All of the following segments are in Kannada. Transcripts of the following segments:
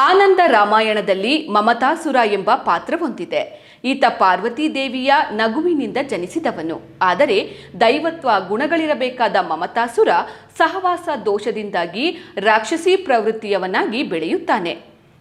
ಆನಂದ ರಾಮಾಯಣದಲ್ಲಿ ಮಮತಾಸುರ ಎಂಬ ಪಾತ್ರ ಹೊಂದಿದೆ. ಈತ ಪಾರ್ವತಿ ದೇವಿಯ ನಗುವಿನಿಂದ ಜನಿಸಿದವನು. ಆದರೆ ದೈವತ್ವ ಗುಣಗಳಿರಬೇಕಾದ ಮಮತಾಸುರ ಸಹವಾಸ ದೋಷದಿಂದಾಗಿ ರಾಕ್ಷಸಿ ಪ್ರವೃತ್ತಿಯವನಾಗಿ ಬೆಳೆಯುತ್ತಾನೆ.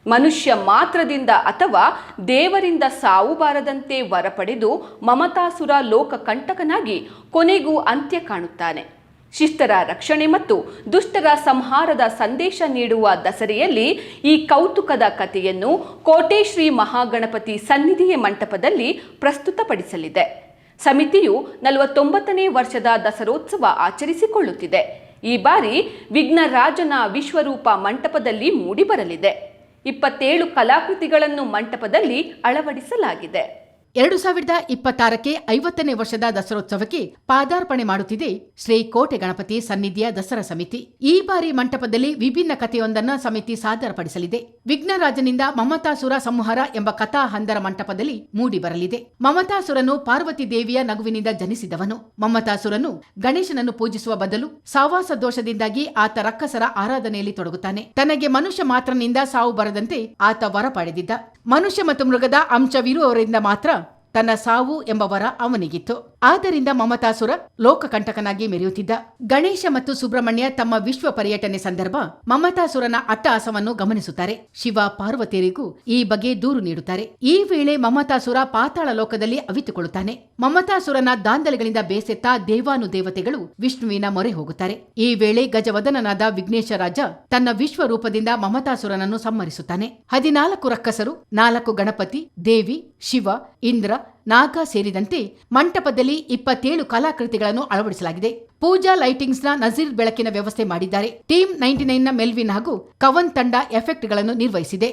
ಮನುಷ್ಯ ಮಾತ್ರದಿಂದ ಅಥವಾ ದೇವರಿಂದ ಸಾವು ಬಾರದಂತೆ ವರ ಪಡೆದು ಮಮತಾಸುರ ಲೋಕಕಂಟಕನಾಗಿ ಕೊನೆಗೂ ಅಂತ್ಯ ಕಾಣುತ್ತಾನೆ. ಶಿಷ್ಟರ ರಕ್ಷಣೆ ಮತ್ತು ದುಷ್ಟರ ಸಂಹಾರದ ಸಂದೇಶ ನೀಡುವ ದಸರೆಯಲ್ಲಿ ಈ ಕೌತುಕದ ಕಥೆಯನ್ನು ಕೋಟೆ ಶ್ರೀ ಮಹಾಗಣಪತಿ ಸನ್ನಿಧಿಯ ಮಂಟಪದಲ್ಲಿ ಪ್ರಸ್ತುತಪಡಿಸಲಿದೆ. ಸಮಿತಿಯು ನಲವತ್ತೊಂಬತ್ತನೇ ವರ್ಷದ ದಸರೋತ್ಸವ ಆಚರಿಸಿಕೊಳ್ಳುತ್ತಿದೆ. ಈ ಬಾರಿ ವಿಘ್ನರಾಜನ ವಿಶ್ವರೂಪ ಮಂಟಪದಲ್ಲಿ ಮೂಡಿಬರಲಿದೆ. ಇಪ್ಪತ್ತೇಳು ಕಲಾಕೃತಿಗಳನ್ನು ಮಂಟಪದಲ್ಲಿ ಅಳವಡಿಸಲಾಗಿದೆ. ಎರಡು ಸಾವಿರದ ಇಪ್ಪತ್ತಾರಕ್ಕೆ ಐವತ್ತನೇ ವರ್ಷದ ದಸರೋತ್ಸವಕ್ಕೆ ಪಾದಾರ್ಪಣೆ ಮಾಡುತ್ತಿದೆ ಶ್ರೀ ಕೋಟೆ ಗಣಪತಿ ಸನ್ನಿಧಿಯ ದಸರಾ ಸಮಿತಿ. ಈ ಬಾರಿ ಮಂಟಪದಲ್ಲಿ ವಿಭಿನ್ನ ಕಥೆಯೊಂದನ್ನು ಸಮಿತಿ ಸಾದರಪಡಿಸಲಿದೆ. ವಿಘ್ನರಾಜನಿಂದ ಮಮತಾಸುರ ಸಂಹಾರ ಎಂಬ ಕಥಾ ಹಂದರ ಮಂಟಪದಲ್ಲಿ ಮೂಡಿ ಬರಲಿದೆ ಮಮತಾಸುರನು ಪಾರ್ವತಿ ದೇವಿಯ ನಗುವಿನಿಂದ ಜನಿಸಿದವನು. ಮಮತಾಸುರನು ಗಣೇಶನನ್ನು ಪೂಜಿಸುವ ಬದಲು ಸಾವಾಸ ದೋಷದಿಂದಾಗಿ ಆತ ರಕ್ಕಸರ ಆರಾಧನೆಯಲ್ಲಿ ತೊಡಗುತ್ತಾನೆ. ತನಗೆ ಮನುಷ್ಯ ಮಾತ್ರನಿಂದ ಸಾವು ಬರದಂತೆ ಆತ ವರ ಪಡೆದಿದ್ದ. ಮನುಷ್ಯ ಮತ್ತು ಮೃಗದ ಅಂಶವಿರುವವರಿಂದ ಮಾತ್ರ ತನ್ನ ಸಾವು ಎಂಬ ವರ ಅವನಿಗಿತ್ತು. ಆದ್ದರಿಂದ ಮಮತಾಸುರ ಲೋಕಕಂಟಕನಾಗಿ ಮೆರೆಯುತ್ತಿದ್ದ ಗಣೇಶ ಮತ್ತು ಸುಬ್ರಹ್ಮಣ್ಯ ತಮ್ಮ ವಿಶ್ವ ಪರ್ಯಟನೆ ಸಂದರ್ಭ ಮಮತಾಸುರನ ಅಟ್ಟಹಾಸವನ್ನು ಗಮನಿಸುತ್ತಾರೆ. ಶಿವ ಪಾರ್ವತಿಯರಿಗೂ ಈ ಬಗ್ಗೆ ದೂರು ನೀಡುತ್ತಾರೆ. ಈ ವೇಳೆ ಮಮತಾಸುರ ಪಾತಾಳ ಲೋಕದಲ್ಲಿ ಅವಿತುಕೊಳ್ಳುತ್ತಾನೆ. ಮಮತಾಸುರನ ದಾಂಧಲೆಗಳಿಂದ ಬೇಸೆತ್ತ ದೇವಾನು ದೇವತೆಗಳು ವಿಷ್ಣುವಿನ ಮೊರೆ ಹೋಗುತ್ತಾರೆ. ಈ ವೇಳೆ ಗಜವದನನಾದ ವಿಘ್ನೇಶ ರಾಜ ತನ್ನ ವಿಶ್ವ ರೂಪದಿಂದ ಮಮತಾಸುರನನ್ನು ಸಮ್ಮರಿಸುತ್ತಾನೆ ಹದಿನಾಲ್ಕು ರಕ್ಕಸರು, ನಾಲ್ಕು ಗಣಪತಿ, ದೇವಿ, ಶಿವ, ಇಂದ್ರ ನಾಗ ಸೇರಿದಂತೆ ಮಂಟಪದಲ್ಲಿ ಇಪ್ಪತ್ತೇಳು ಕಲಾಕೃತಿಗಳನ್ನು ಅಳವಡಿಸಲಾಗಿದೆ. ಪೂಜಾ ಲೈಟಿಂಗ್ಸ್ನ ನಜೀರ್ ಬೆಳಕಿನ ವ್ಯವಸ್ಥೆ ಮಾಡಿದ್ದಾರೆ. ಟೀಮ್ ನೈಂಟಿ ನೈನ್ನ ಮೆಲ್ವಿನ್ ಹಾಗೂ ಕವನ್ ತಂಡ ಎಫೆಕ್ಟ್ಗಳನ್ನು ನಿರ್ವಹಿಸಿದೆ.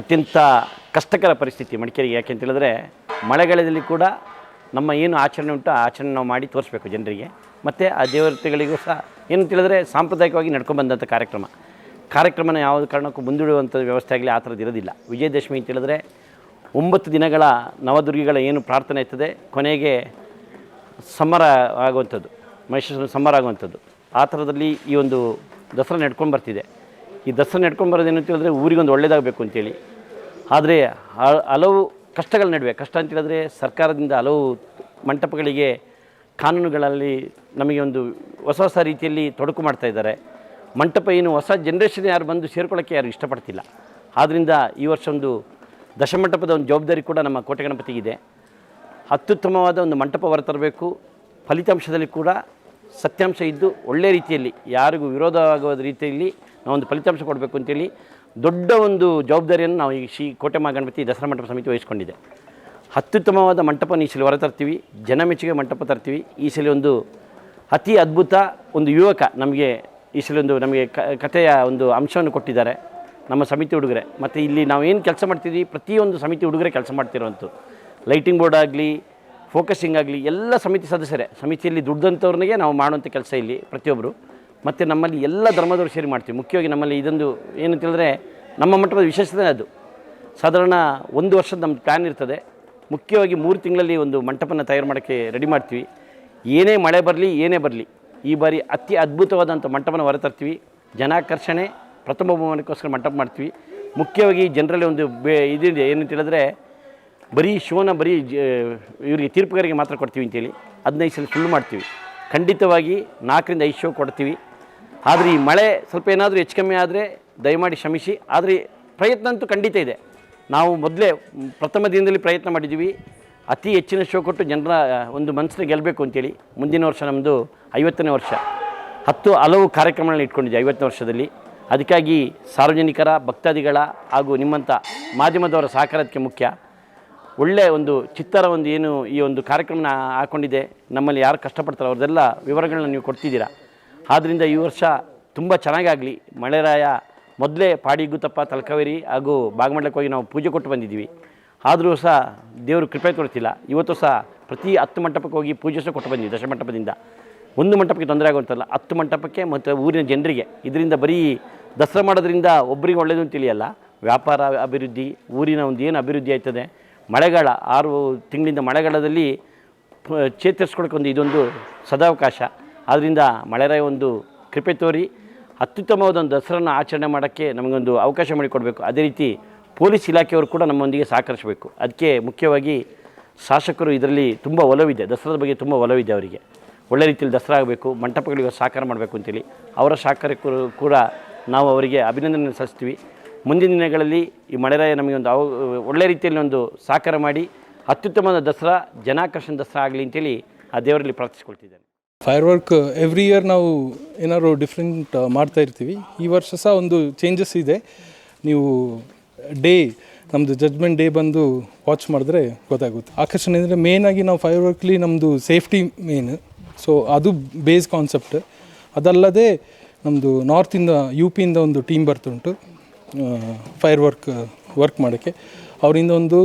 ಅತ್ಯಂತ ಕಷ್ಟಕರ ಪರಿಸ್ಥಿತಿ ಮಡಿಕೇರಿಗೆ. ಯಾಕೆ ಹೇಳಿದ್ರೆ ಮಳೆಗಾಲದಲ್ಲಿ ಕೂಡ ನಮ್ಮ ಏನು ಆಚರಣೆ ಉಂಟು ಆಚರಣೆ ನಾವು ಮಾಡಿ ತೋರಿಸ್ಬೇಕು ಜನರಿಗೆ. ಮತ್ತು ಆ ದೇವತೆಗಳಿಗೂ ಸಹ ಏನಂತ ಹೇಳಿದ್ರೆ ಸಾಂಪ್ರದಾಯಿಕವಾಗಿ ನಡ್ಕೊಂಡ್ಬಂದಂಥ ಕಾರ್ಯಕ್ರಮ. ಕಾರ್ಯಕ್ರಮನ ಯಾವುದೇ ಕಾರಣಕ್ಕೂ ಮುಂದೂಡುವಂಥ ವ್ಯವಸ್ಥೆ ಆಗಲಿ ಆ ಥರದ್ದು ಇರೋದಿಲ್ಲ. ವಿಜಯದಶಮಿ ಅಂತ ಹೇಳಿದ್ರೆ ಒಂಬತ್ತು ದಿನಗಳ ನವದುರ್ಗಿಗಳ ಏನು ಪ್ರಾರ್ಥನೆ ಇರ್ತದೆ, ಕೊನೆಗೆ ಸಮರ ಆಗುವಂಥದ್ದು, ಮಹಿಷಾಸುರನ ಸಮರ ಆಗುವಂಥದ್ದು. ಆ ಥರದಲ್ಲಿ ಈ ಒಂದು ದಸರಾ ನಡ್ಕೊಂಡು ಬರ್ತಿದೆ ಈ ದಸರಾ ನಡ್ಕೊಂಡು ಬರೋದು ಏನು ಅಂತ ಹೇಳಿದ್ರೆ ಊರಿಗೊಂದು ಒಳ್ಳೇದಾಗಬೇಕು ಅಂತೇಳಿ. ಆದರೆ ಹಲವು ಕಷ್ಟಗಳ ನಡುವೆ, ಕಷ್ಟ ಅಂತ ಹೇಳಿದ್ರೆ ಸರ್ಕಾರದಿಂದ ಹಲವು ಮಂಟಪಗಳಿಗೆ ಕಾನೂನುಗಳಲ್ಲಿ ನಮಗೆ ಒಂದು ಹೊಸ ಹೊಸ ರೀತಿಯಲ್ಲಿ ತೊಡಕು ಮಾಡ್ತಾ ಇದ್ದಾರೆ. ಮಂಟಪ ಏನು ಹೊಸ ಜನ್ರೇಷನ್ ಯಾರು ಬಂದು ಸೇರ್ಕೊಳ್ಳೋಕ್ಕೆ ಯಾರು ಇಷ್ಟಪಡ್ತಿಲ್ಲ. ಆದ್ದರಿಂದ ಈ ವರ್ಷ ಒಂದು ದಶಮಂಟಪದ ಒಂದು ಜವಾಬ್ದಾರಿ ಕೂಡ ನಮ್ಮ ಕೋಟೆ ಗಣಪತಿಗಿದೆ ಅತ್ಯುತ್ತಮವಾದ ಒಂದು ಮಂಟಪ ಹೊರತರಬೇಕು ಫಲಿತಾಂಶದಲ್ಲಿ ಕೂಡ ಸತ್ಯಾಂಶ ಇದ್ದು ಒಳ್ಳೆಯ ರೀತಿಯಲ್ಲಿ, ಯಾರಿಗೂ ವಿರೋಧವಾಗುವ ರೀತಿಯಲ್ಲಿ ನಾವೊಂದು ಫಲಿತಾಂಶ ಕೊಡಬೇಕು ಅಂತೇಳಿ ದೊಡ್ಡ ಒಂದು ಜವಾಬ್ದಾರಿಯನ್ನು ನಾವು ಈ ಶ್ರೀ ಕೋಟೆ ಮಹಾಗಣಪತಿ ದಸರಾ ಮಂಟಪ ಸಮಿತಿ ವಹಿಸ್ಕೊಂಡಿದೆ. ಅತ್ಯುತ್ತಮವಾದ ಮಂಟಪ ಈ ಸಲ ಹೊರತರ್ತೀವಿ ಜನ ಮೆಚ್ಚುಗೆ ಮಂಟಪ ತರ್ತೀವಿ. ಈ ಸಲ ಒಂದು ಅತಿ ಅದ್ಭುತ ಒಂದು ಯುವಕ ನಮಗೆ ಈ ಸಲ ಒಂದು ನಮಗೆ ಕಥೆಯ ಒಂದು ಅಂಶವನ್ನು ಕೊಟ್ಟಿದ್ದಾರೆ. ನಮ್ಮ ಸಮಿತಿ ಹುಡುಗರೆ. ಮತ್ತು ಇಲ್ಲಿ ನಾವು ಏನು ಕೆಲಸ ಮಾಡ್ತಿದ್ವಿ, ಪ್ರತಿಯೊಂದು ಸಮಿತಿ ಹುಡುಗರೆ ಕೆಲಸ ಮಾಡ್ತಿರೋವಂಥದ್ದು ಲೈಟಿಂಗ್ ಬೋರ್ಡ್ ಆಗಲಿ ಫೋಕಸಿಂಗ್ ಆಗಲಿ, ಎಲ್ಲ ಸಮಿತಿ ಸದಸ್ಯರೇ. ಸಮಿತಿಯಲ್ಲಿ ದುಡ್ದಂಥವ್ರನಿಗೆ ನಾವು ಮಾಡುವಂಥ ಕೆಲಸ ಇಲ್ಲಿ ಪ್ರತಿಯೊಬ್ಬರು ಮತ್ತು ನಮ್ಮಲ್ಲಿ ಎಲ್ಲ ಧರ್ಮದವರು ಸೇರಿ ಮಾಡ್ತೀವಿ. ಮುಖ್ಯವಾಗಿ ನಮ್ಮಲ್ಲಿ ಇದೊಂದು ಏನಂತ ಹೇಳಿದ್ರೆ, ನಮ್ಮ ಮಟ್ಟದ ವಿಶೇಷತೆ ಅದು. ಸಾಧಾರಣ ಒಂದು ವರ್ಷದ ನಮ್ಮ ಪ್ಲ್ಯಾನ್ ಇರ್ತದೆ. ಮುಖ್ಯವಾಗಿ ಮೂರು ತಿಂಗಳಲ್ಲಿ ಒಂದು ಮಂಟಪನ ತಯಾರು ಮಾಡೋಕ್ಕೆ ರೆಡಿ ಮಾಡ್ತೀವಿ. ಏನೇ ಮಳೆ ಬರಲಿ, ಏನೇ ಬರಲಿ, ಈ ಬಾರಿ ಅತಿ ಅದ್ಭುತವಾದಂಥ ಮಂಟಪನ ಹೊರತರ್ತೀವಿ ಜನಾಕರ್ಷಣೆ ಪ್ರಥಮ ಬಹುಮಾನಕ್ಕೋಸ್ಕರ ಮಂಟಪ ಮಾಡ್ತೀವಿ. ಮುಖ್ಯವಾಗಿ ಜನರಲ್ಲಿ ಒಂದು ಬೇ ಇದಿದೆ ಏನಂತ ಹೇಳಿದ್ರೆ ಬರೀ ಶೋನ ಬರೀ ಜ, ಇವರಿಗೆ ತೀರ್ಪುಗಾರಿಗೆ ಮಾತ್ರ ಕೊಡ್ತೀವಿ ಅಂತೇಳಿ. ಹದಿನೈದು ಸಲ ಸುಳ್ಳು ಮಾಡ್ತೀವಿ. ಖಂಡಿತವಾಗಿ ನಾಲ್ಕರಿಂದ ಐದು ಶೋ ಕೊಡ್ತೀವಿ. ಆದರೆ ಈ ಮಳೆ ಸ್ವಲ್ಪ ಏನಾದರೂ ಹೆಚ್ಚು ಕಮ್ಮಿ ಆದರೆ ದಯಮಾಡಿ ಶ್ರಮಿಸಿ ಆದರೆ ಪ್ರಯತ್ನ ಅಂತೂ ಖಂಡಿತ ಇದೆ. ನಾವು ಮೊದಲೇ ಪ್ರಥಮ ದಿನದಲ್ಲಿ ಪ್ರಯತ್ನ ಮಾಡಿದ್ದೀವಿ. ಅತಿ ಹೆಚ್ಚಿನ ಶೋ ಕೊಟ್ಟು ಜನರ, ಒಂದು ಮನಸ್ಸನ್ನ ಗೆಲ್ಲಬೇಕು ಅಂತೇಳಿ. ಮುಂದಿನ ವರ್ಷ ನಮ್ಮದು ಐವತ್ತನೇ ವರ್ಷ. ಹತ್ತು ಹಲವು ಕಾರ್ಯಕ್ರಮಗಳನ್ನ ಇಟ್ಕೊಂಡಿದ್ದೆ ಐವತ್ತನೇ ವರ್ಷದಲ್ಲಿ. ಅದಕ್ಕಾಗಿ ಸಾರ್ವಜನಿಕರ, ಭಕ್ತಾದಿಗಳ ಹಾಗೂ ನಿಮ್ಮಂಥ ಮಾಧ್ಯಮದವರ ಸಹಕಾರಕ್ಕೆ ಮುಖ್ಯ. ಒಳ್ಳೆಯ ಒಂದು ಚಿತ್ತರ ಒಂದು ಏನು ಈ ಒಂದು ಕಾರ್ಯಕ್ರಮನ ಹಾಕ್ಕೊಂಡಿದೆ ನಮ್ಮಲ್ಲಿ ಯಾರು ಕಷ್ಟಪಡ್ತಾರೆ ಅವ್ರದ್ದೆಲ್ಲ ವಿವರಗಳನ್ನ ನೀವು ಕೊಡ್ತಿದ್ದೀರಾ. ಆದ್ದರಿಂದ ಈ ವರ್ಷ ತುಂಬ ಚೆನ್ನಾಗಾಗಲಿ. ಮಳೆರಾಯ ಮೊದಲೇ ಪಾಡಿಗುತ್ತಪ್ಪ ತಲಕಾವೇರಿ ಹಾಗೂ ಬಾಗಮಂಡಲಕ್ಕೆ ಹೋಗಿ ನಾವು ಪೂಜೆ ಕೊಟ್ಟು ಬಂದಿದ್ದೀವಿ. ಆದರೂ ಸಹ ದೇವರು ಕೃಪೆ ತೋರ್ತಿಲ್ಲ ಇವತ್ತು ಸಹ ಪ್ರತಿ ಹತ್ತು ಮಂಟಪಕ್ಕೆ ಹೋಗಿ ಪೂಜೆ ಸಹ ಕೊಟ್ಟು ಬಂದಿದ್ದೀವಿ ದಶಮಂಟಪದಿಂದ. ಒಂದು ಮಂಟಪಕ್ಕೆ ತೊಂದರೆ ಆಗುವಂತಲ್ಲ ಹತ್ತು ಮಂಟಪಕ್ಕೆ ಮತ್ತು ಊರಿನ ಜನರಿಗೆ, ಇದರಿಂದ ಬರೀ ದಸರಾ ಮಾಡೋದ್ರಿಂದ ಒಬ್ಬರಿಗೆ ಒಳ್ಳೆಯದು ಅಂತ ತಿಳಿಯಲ್ಲ, ವ್ಯಾಪಾರ ಅಭಿವೃದ್ಧಿ, ಊರಿನ ಒಂದು ಏನು ಅಭಿವೃದ್ಧಿ ಆಯ್ತದೆ, ಮಳೆಗಾಲ, ಆರು ತಿಂಗಳಿಂದ ಮಳೆಗಾಲದಲ್ಲಿ ಚೇತರಿಸ್ಕೊಳಕ್ಕೆ ಒಂದು ಇದೊಂದು ಸದಾವಕಾಶ. ಆದ್ದರಿಂದ ಮಳೆರಾಯ ಒಂದು ಕೃಪೆ ತೋರಿ ಅತ್ಯುತ್ತಮವಾದ ಒಂದು ದಸರಾನ ಆಚರಣೆ ಮಾಡೋಕ್ಕೆ ನಮಗೊಂದು ಅವಕಾಶ ಮಾಡಿಕೊಡಬೇಕು. ಅದೇ ರೀತಿ ಪೊಲೀಸ್ ಇಲಾಖೆಯವರು ಕೂಡ ನಮ್ಮೊಂದಿಗೆ ಸಹಕರಿಸಬೇಕು. ಅದಕ್ಕೆ ಮುಖ್ಯವಾಗಿ ಶಾಸಕರು ಇದರಲ್ಲಿ ತುಂಬ ಒಲವಿದೆ, ದಸರಾದ ಬಗ್ಗೆ ತುಂಬ ಒಲವಿದೆ ಅವರಿಗೆ. ಒಳ್ಳೆ ರೀತಿಯಲ್ಲಿ ದಸರಾ ಆಗಬೇಕು, ಮಂಟಪಗಳಿಗೆ ಸಹಕಾರ ಮಾಡಬೇಕು ಅಂತೇಳಿ ಅವರ ಸಹಕಾರಕ್ಕೂ ಕೂಡ ನಾವು ಅವರಿಗೆ ಅಭಿನಂದನೆ ಸಲ್ಲಿಸ್ತೀವಿ. ಮುಂದಿನ ದಿನಗಳಲ್ಲಿ ಈ ಮಳೆರಾಯ ನಮಗೆ ಒಂದು ಅವ, ಒಳ್ಳೆ ರೀತಿಯಲ್ಲಿ ಒಂದು ಸಹಕಾರ ಮಾಡಿ ಅತ್ಯುತ್ತಮವಾದ ದಸರಾ, ಜನಾಕರ್ಷಣ ದಸರಾ ಆಗಲಿ ಅಂತೇಳಿ ಆ ದೇವರಲ್ಲಿ ಪ್ರಾರ್ಥಿಸ್ಕೊಳ್ತಿದ್ದೇನೆ. ಫೈರ್ ವರ್ಕ್ ಎವ್ರಿ ಇಯರ್ ನಾವು ಏನಾದ್ರು ಡಿಫ್ರೆಂಟ್ ಮಾಡ್ತಾ ಇರ್ತೀವಿ. ಈ ವರ್ಷ ಸಹ ಒಂದು ಚೇಂಜಸ್ ಇದೆ. ನೀವು ಡೇ ನಮ್ಮದು ಜಜ್ಮೆಂಟ್ ಡೇ ಬಂದು ವಾಚ್ ಮಾಡಿದ್ರೆ ಗೊತ್ತಾಗುತ್ತೆ. ಆಕರ್ಷಣೆ ಅಂದರೆ ಮೇನಾಗಿ ನಾವು ಫೈರ್ ವರ್ಕ್ಲಿ ನಮ್ಮದು ಸೇಫ್ಟಿ ಮೇನ್ ಸೊ ಅದು ಬೇಸ್ ಕಾನ್ಸೆಪ್ಟ್ ಅದಲ್ಲದೆ ನಮ್ಮದು ನಾರ್ತಿಂದ ಯು ಪಿಯಿಂದ ಒಂದು ಟೀಮ್ ಬರ್ತುಂಟು ಫೈರ್ ವರ್ಕ್ ವರ್ಕ್ ಮಾಡೋಕ್ಕೆ. ಅವರಿಂದ ಒಂದು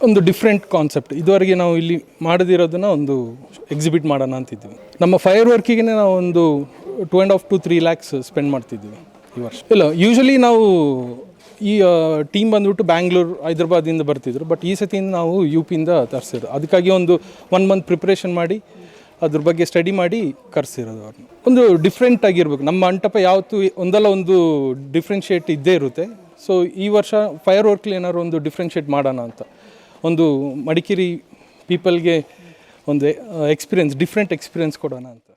ಒಂದು ಡಿಫ್ರೆಂಟ್ ಕಾನ್ಸೆಪ್ಟ್ ಇದುವರೆಗೆ ನಾವು ಇಲ್ಲಿ ಮಾಡದಿರೋದನ್ನು ಒಂದು ಎಕ್ಸಿಬಿಟ್ ಮಾಡೋಣ ಅಂತಿದ್ವಿ. ನಮ್ಮ ಫೈರ್ ವರ್ಕಿಗೆ ನಾವು ಒಂದು two and half to three lakhs spend ಮಾಡ್ತಿದ್ವಿ ಈ ವರ್ಷ. ಇಲ್ಲ ಯೂಶಲಿ ನಾವು ಈ ಟೀಮ್ ಬಂದ್ಬಿಟ್ಟು ಬ್ಯಾಂಗ್ಳೂರು ಹೈದ್ರಾಬಾದಿಂದ ಬರ್ತಿದ್ರು. ಬಟ್ ಈ ಸತಿಯಿಂದ ನಾವು ಯು ಪಿಯಿಂದ ತರಿಸಿದ್ರು ಅದಕ್ಕಾಗಿ ಒಂದು ಒನ್ ಮಂತ್ ಪ್ರಿಪ್ರೇಷನ್ ಮಾಡಿ ಅದ್ರ ಬಗ್ಗೆ ಸ್ಟಡಿ ಮಾಡಿ ಕರೆಸಿರೋದು ಅವ್ರನ್ನ ಒಂದು ಡಿಫ್ರೆಂಟ್ ಆಗಿರ್ಬೇಕು. ನಮ್ಮ ಮಂಟಪ ಯಾವತ್ತೂ ಒಂದಲ್ಲ ಒಂದು ಡಿಫ್ರೆನ್ಷಿಯೇಟ್ ಇದ್ದೇ ಇರುತ್ತೆ. ಸೊ ಈ ವರ್ಷ ಫೈರ್ ವರ್ಕ್ಲಿ ಏನಾದ್ರು ಒಂದು ಡಿಫ್ರೆನ್ಷಿಯೇಟ್ ಮಾಡೋಣ ಅಂತ. ಒಂದು ಮಡಿಕೇರಿ ಪೀಪಲ್ಗೆ ಒಂದು ಎಕ್ಸ್ಪೀರಿಯನ್ಸ್ ಡಿಫ್ರೆಂಟ್ ಎಕ್ಸ್ಪೀರಿಯನ್ಸ್ ಕೊಡೋಣ ಅಂತ.